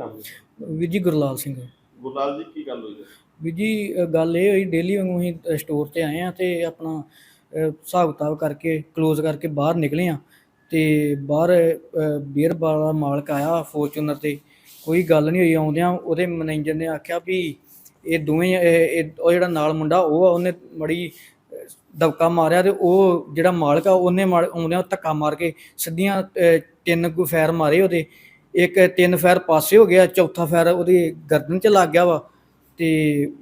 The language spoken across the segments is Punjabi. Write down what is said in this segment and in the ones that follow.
ਨਾਮ? ਵੀਰ ਜੀ ਗੁਰਲਾਲ ਸਿੰਘ। ਗੁਰਲਾਲ ਜੀ ਕੀ ਗੱਲ ਹੋਈ ਹੈ? ਵੀਰ ਜੀ ਅ, ਗੱਲ ਇਹ ਹੋਈ ਡੇਲੀ ਵਾਂਗੂ ਅਸੀਂ ਸਟੋਰ ਤੇ ਆਏ ਆ ਤੇ ਆਪਣਾ ਅ, ਹਿਸਾਬ ਕਿਤਾਬ ਕਰਕੇ ਕਲੋਜ਼ ਕਰਕੇ ਬਾਹਰ ਨਿਕਲੇ ਆ ਤੇ ਬਾਹਰ ਬੀਅਰ ਵਾਲਾ ਮਾਲਕ ਆਇਆ ਫੋਰਚੂਨਰ ਤੇ। ਕੋਈ ਗੱਲ ਨਹੀਂ ਹੋਈ ਆਉਂਦਿਆਂ ਉਹਦੇ ਮੈਨੇਜਰ ਨੇ ਆਖਿਆ ਵੀ ਇਹ ਦੋਵੇਂ ਇਹ- ਇਹ- ਉਹ ਜਿਹੜਾ ਨਾਲ ਮੁੰਡਾ ਉਹ ਆ ਉਹਨੇ ਮੜੀ ਦਬਕਾ ਮਾਰਿਆ ਤੇ ਉਹ ਜਿਹੜਾ ਮਾਲਕ ਆ ਉਹਨੇ ਮਾਰ- ਆਉਂਦਿਆਂ ਧੱਕਾ ਮਾਰ ਕੇ ਸਿੱਧੀਆਂ ਅ, ਤਿੰਨ ਕੁ ਫੈਰ ਮਾਰੇ ਉਹਦੇ। ਇੱਕ ਤਿੰਨ ਫੈਰ ਪਾਸੇ ਹੋ ਗਿਆ ਚੌਥਾ ਫੈਰ ਉਹਦੀ ਗਰਦਨ 'ਚ ਲੱਗ ਗਿਆ ਵਾ ਤੇ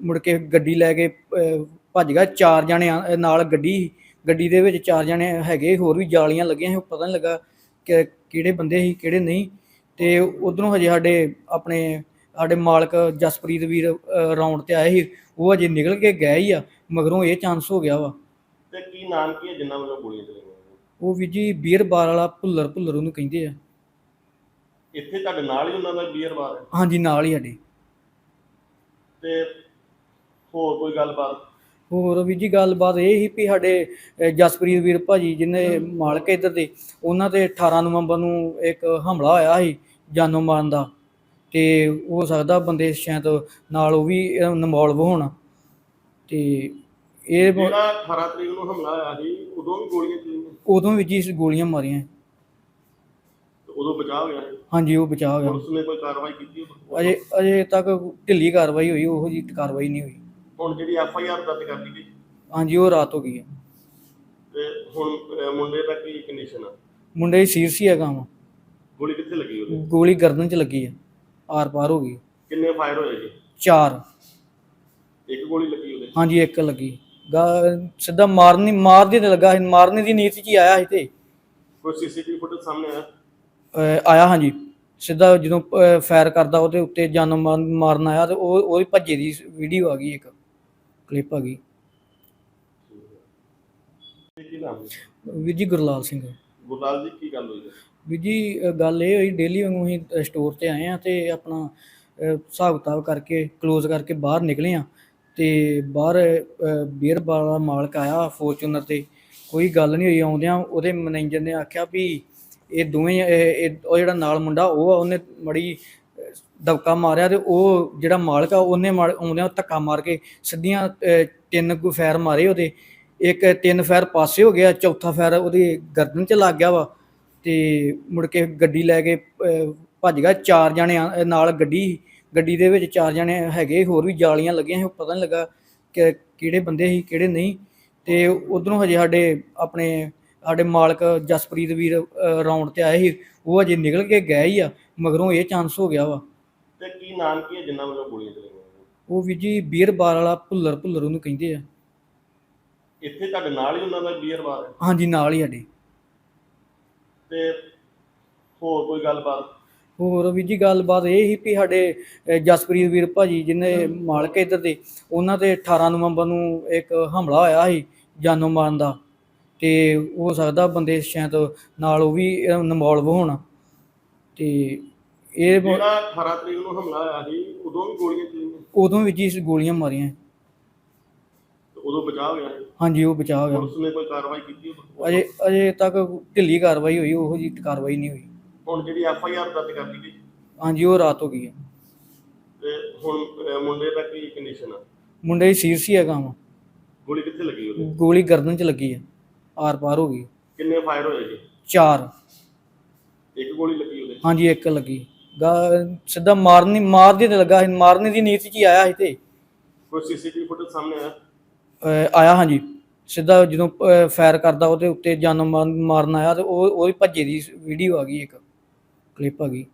ਮੁੜ ਕੇ ਗੱਡੀ ਲੈ ਕੇ ਅਹ, ਭੱਜ ਗਿਆ। ਚਾਰ ਜਣੇ ਆ- ਨਾਲ ਗੱਡੀ ਗੱਡੀ ਦੇ ਵਿੱਚ ਚਾਰ ਜਣੇ ਹੈਗੇ ਹੋਰ ਵੀ ਜਾਲੀਆਂ ਲੱਗੀਆਂ ਸੀ ਪਤਾ ਨਹੀਂ ਲੱਗਾ ਕਿ ਕਿਹੜੇ ਬੰਦੇ ਸੀ ਕਿਹੜੇ ਨਹੀਂ। ਤੇ ਉਧਰੋਂ ਹਜੇ ਸਾਡੇ ਆਪਣੇ ਸਾਡੇ ਮਾਲਕ ਜਸਪ੍ਰੀਤ ਵੀਰ ਰਾਉਂਡ ਤੇ ਆਏ ਸੀ। ਉਹ ਹਜੇ ਨਿਕਲ ਕੇ ਗਏ ਹੀ ਆ ਮਗਰੋਂ ਇਹ ਚਾਂਸ ਹੋ ਗਿਆ ਵਾ। ਤੇ ਕੀ ਨਾਮ ਕੀ ਹੈ ਜਿੰਨਾ ਵੱਲੋਂ ਗੋਲੀਆਂ ਚਲਾਈਆਂ ਉਹ ਵੀ ਜੀ ਬੀਅਰ ਬਾਰ ਵਾਲਾ ਭੁੱਲਰ ਭੁੱਲਰ ਉਹਨੂੰ ਕਹਿੰਦੇ ਆ। ਇੱਥੇ ਤੁਹਾਡੇ ਨਾਲ ਹੀ ਉਹਨਾਂ ਦਾ ਬੀਅਰ ਬਾਰ ਹੈ? ਹਾਂਜੀ ਨਾਲ ਹੀ ਸਾਡੇ। ਤੇ ਹੋਰ ਕੋਈ ਗੱਲਬਾਤ? ਹੋਰ ਵੀ ਜੀ ਗੱਲਬਾਤ ਇਹ ਸੀ ਵੀ ਸਾਡੇ ਅਹ, ਜਸਪ੍ਰੀਤ ਵੀਰ ਭਾਜੀ ਜਿਹਨੇ ਮਾਲਕ ਇੱਧਰ ਦੇ ਉਹਨਾਂ ਤੇ 18 ਨਵੰਬਰ ਨੂੰ ਇੱਕ ਹਮਲਾ ਹੋਇਆ ਸੀ ਜਾਨੋਂ ਮਾਰਨ ਦਾ। ਤੇ ਹੋ ਸਕਦਾ ਬੰਦੇ ਸ਼ਾਇਦ ਨਾਲ ਉਹ ਵੀ ਇਨਵੋਲਵ ਹੋਣ। ਤੇ ਇਹ ਬ- ਜਿਹੜਾ 18 ਤਰੀਕ ਨੂੰ ਹਮਲਾ ਹੋਇਆ ਸੀ ਉਦੋਂ ਵੀ ਗੋਲੀਆਂ ਚਲਾਈਆਂ ਉਦੋਂ ਵੀ ਜੀ ਗੋਲੀਆਂ ਮਾਰੀਆਂ। ਉਦੋਂ ਬਚਾਅ ਹੋ ਗਿਆ ਸੀ। ਹਾਂਜੀ ਉਹ ਬਚਾ ਹੋ ਗਿਆ ਪੁਲਿਸ ਨੇ ਕੋਈ ਕਾਰਵਾਈ ਕੀਤੀ ਉਦੋਂ? ਅਜੇ ਅਜੇ ਤੱਕ ਢਿੱਲੀ ਕਾਰਵਾਈ ਹੋਈ ਉਹੋ ਜੀ ਕਾਰਵਾਈ ਨਹੀਂ ਹੋਈ। ਹੁਣ ਜਿਹੜੀ ਐਫ ਆਈ ਆਰ ਦਰਜ ਕਰ ਲਈ ਗਈ ਹਾਂਜੀ ਉਹ ਰਾਤ ਹੋ ਗਈ ਹੈ। ਤੇ ਹੁਣ ਅਹ, ਮੁੰਡੇ ਦਾ ਕੀ ਕੰਡੀਸ਼ਨ ਆ? ਮੁੰਡੇ ਦੀ ਸੀਰਸੀ ਹੈਗਾ ਵਾ। ਗੋਲੀ ਕਿੱਥੇ ਲੱਗੀ ਉਹਦੇ? ਗੋਲੀ ਗਰਦਨ 'ਚ ਲੱਗੀ ਹੈ। ਆਰ ਪਾਰ ਹੋ ਗਈ। ਕਿੰਨੇ ਫਾਇਰ ਹੋਏ ਜੀ? ਚਾਰ। ਇੱਕ ਗੋਲੀ ਲੱਗੀ ਉਹਦੇ? ਹਾਂਜੀ ਇੱਕ ਲੱਗੀ। ਗਾ- ਸਿੱਧਾ ਮਾਰਨੀ ਮਾਰਦੀ ਤੇ ਲੱਗਾ ਸੀ। ਮਾਰਨੇ ਦੀ ਨੀਤ 'ਚ ਹੀ ਆਇਆ ਸੀ ਤੇ। ਕੋਈ ਸੀਸੀਟੀਵੀ ਫੁਟੇਜ ਸਾਹਮਣੇ ਆਇਆ? ਆਇਆ ਹਾਂਜੀ। ਸਿੱਧਾ ਜਦੋਂ ਫਾਇਰ ਕਰਦਾ ਉਹਦੇ ਉੱਤੇ ਜਾਨ ਮਾਰ- ਮਾਰਨ ਆਇਆ ਤੇ ਉਹ ਉਹ ਭੱਜੇ ਦੀ ਵੀਡੀਓ ਆ ਗਈ ਇੱਕ। ਕਲਿੱਪ ਆ ਗਈ। ਵੀਰ ਜੀ ਗੁਰਲਾਲ ਸਿੰਘ। ਗੁਰਲਾਲ ਜੀ ਕੀ ਗੱਲ ਹੋਈ ਹੈ? ਵੀਰ ਜੀ ਅ, ਗੱਲ ਇਹ ਹੋਈ ਡੇਲੀ ਵਾਂਗੂ ਅਸੀਂ ਸਟੋਰ ਤੇ ਆਏ ਆ ਤੇ ਆਪਣਾ ਅ, ਹਿਸਾਬ ਕਿਤਾਬ ਕਰਕੇ ਕਲੋਜ਼ ਕਰਕੇ ਬਾਹਰ ਨਿਕਲੇ ਆ ਤੇ ਬਾਹਰ ਬੀਅਰ ਵਾਲਾ ਮਾਲਕ ਆਇਆ ਫੋਰਚੂਨਰ ਤੇ। ਕੋਈ ਗੱਲ ਨਹੀਂ ਹੋਈ ਆਉਂਦਿਆਂ ਉਹਦੇ ਮੈਨੇਜਰ ਨੇ ਆਖਿਆ ਵੀ ਇਹ ਦੋਵੇਂ, ਇਹ- ਉਹ ਜਿਹੜਾ ਨਾਲ ਮੁੰਡਾ, ਉਹ ਆ, ਉਹਨੇ ਮੜੀ ਦਬਕਾ ਮਾਰਿਆ ਤੇ ਉਹ ਜਿਹੜਾ ਮਾਲਕ ਆ, ਉਹਨੇ ਮਾਰ- ਆਉਂਦਿਆਂ ਧੱਕਾ ਮਾਰ ਕੇ ਸਿੱਧੀਆਂ ਤਿੰਨ ਕੁ ਫੈਰ ਮਾਰੇ ਉਹਦੇ। ਇੱਕ ਤਿੰਨ ਫੈਰ ਪਾਸੇ ਹੋ ਗਿਆ, ਚੌਥਾ ਫੈਰ ਉਹਦੀ ਗਰਦਨ 'ਚ ਲੱਗ ਗਿਆ ਵਾ ਤੇ ਮੁੜ ਕੇ ਗੱਡੀ ਲੈ ਕੇ ਭੱਜ ਗਿਆ। ਚਾਰ ਜਣੇ ਨਾਲ ਗੱਡੀ ਗੱਡੀ ਦੇ ਵਿੱਚ ਚਾਰ ਜਣੇ ਹੈਗੇ, ਹੋਰ ਵੀ ਜਾਲੀਆਂ ਲੱਗੀਆਂ ਸੀ, ਪਤਾ ਨਹੀਂ ਲੱਗਾ ਕਿ ਕਿਹੜੇ ਬੰਦੇ ਸੀ, ਕਿਹੜੇ ਨਹੀਂ। ਤੇ ਉਧਰੋਂ ਹਜੇ ਸਾਡੇ ਆਪਣੇ ਸਾਡੇ ਮਾਲਕ ਜਸਪ੍ਰੀਤ ਵੀਰ ਰਾਉਂਡ ਤੇ ਆਏ ਸੀ ਉਹ ਹਜੇ ਨਿਕਲ ਕੇ ਗਏ ਹੀ ਆ ਮਗਰੋਂ ਇਹ ਚਾਂਸ ਹੋ ਗਿਆ ਵਾ। ਤੇ ਕੀ ਨਾਮ ਕੀ ਹੈ ਜਿੰਨਾ ਵੱਲੋਂ ਗੋਲੀਆਂ ਚਲਾਈਆਂ ਉਹ ਵੀ ਜੀ ਬੀਅਰ ਬਾਰ ਵਾਲਾ ਭੁੱਲਰ ਭੁੱਲਰ ਉਹਨੂੰ ਕਹਿੰਦੇ ਆ। ਇੱਥੇ ਤੁਹਾਡੇ ਨਾਲ ਹੀ ਉਹਨਾਂ ਦਾ ਬੀਅਰ ਬਾਰ ਹੈ? ਹਾਂਜੀ ਨਾਲ ਹੀ ਸਾਡੇ। ਤੇ ਹੋਰ ਕੋਈ ਗੱਲਬਾਤ? ਹੋਰ ਵੀ ਜੀ ਗੱਲਬਾਤ ਇਹ ਸੀ ਵੀ ਸਾਡੇ ਜਸਪ੍ਰੀਤ ਵੀਰ ਭਾਜੀ ਜਿਹਨੇ ਮਾਲਕ ਇੱਧਰ ਦੇ ਉਹਨਾਂ ਤੇ 18 ਨਵੰਬਰ ਨੂੰ ਇੱਕ ਹਮਲਾ ਹੋਇਆ ਸੀ ਜਾਨੋਂ ਮਾਰਨ ਦਾ। ਤੇ ਹੋ ਸਕਦਾ ਬੰਦੇ ਸ਼ਾਇਦ ਨਾਲ ਉਹ ਵੀ ਇਨਵੋਲਵ ਹੋਣ। ਤੇ ਇਹ ਜਿਹੜਾ 18 ਤਰੀਕ ਨੂੰ ਹਮਲਾ ਹੋਇਆ ਸੀ ਉਦੋਂ ਵੀ ਗੋਲੀਆਂ ਚਲਾਈਆਂ ਉਦੋਂ ਵੀ ਜੀ ਗੋਲੀਆਂ ਮਾਰੀਆਂ। ਉਦੋਂ ਬਚਾਅ ਹੋ ਗਿਆ ਸੀ। ਹਾਂਜੀ ਉਹ ਬਚਾ ਗਿਆ ਪੁਲਿਸ ਨੇ ਕੋਈ ਕਾਰਵਾਈ ਕੀਤੀ? ਅਜੇ ਅਜੇ ਤੱਕ ਢਿੱਲੀ ਕਾਰਵਾਈ ਹੋਈ ਉਹੋ ਜੀ ਕਾਰਵਾਈ ਨਹੀਂ ਹੋਈ। ਹੁਣ ਜਿਹੜੀ ਐਫ ਆਈ ਆਰ ਦਰਜ ਕਰ ਲਈ ਗਈ ਹਾਂਜੀ ਉਹ ਰਾਤ ਹੋ ਗਈ ਹੈ। ਤੇ ਹੁਣ ਮੁੰਡੇ ਦਾ ਕੀ ਕੰਡੀਸ਼ਨ ਆ? ਮੁੰਡੇ ਦੀ ਸੀਰਸੀ ਹੈਗਾ ਵਾ। ਗੋਲੀ ਕਿੱਥੇ ਲੱਗੀ ਉਹਦੇ? ਗੋਲੀ ਗਰਦਨ 'ਚ ਲੱਗੀ ਹੈ। ਆਰ ਪਾਰ ਹੋ ਗਈ। ਕਿੰਨੇ ਫਾਇਰ ਹੋਏ ਜੀ? ਚਾਰ। ਇੱਕ ਗੋਲੀ ਲੱਗੀ ਉਹਦੇ ਹਾਂਜੀ ਇੱਕ ਲੱਗੀ। ਗਾ- ਸਿੱਧਾ ਮਾਰਨੀ ਮਾਰਦੀ ਤੇ ਲੱਗਾ ਸੀ ਮਾਰਨੇ ਦੀ ਨੀਤ 'ਚ ਹੀ ਆਇਆ ਸੀ ਤੇ। ਕੋਈ ਸੀਸੀਟੀਵੀ ਫੁਟੇਜ ਸਾਹਮਣੇ ਆਇਆ? ਅਹ, ਆਇਆ ਹਾਂਜੀ। ਸਿੱਧਾ ਜਦੋਂ ਫਾਇਰ ਕਰਦਾ ਉਹਦੇ ਉੱਤੇ ਜਾਨ ਮਾਰਨ ਆਇਆ ਤੇ ਉਹ ਉਹ ਵੀ ਭੱਜੇ ਦੀ ਵੀਡੀਓ ਆ ਗਈ ਇੱਕ। ਕਲਿੱਪ ਆ ਗਈ।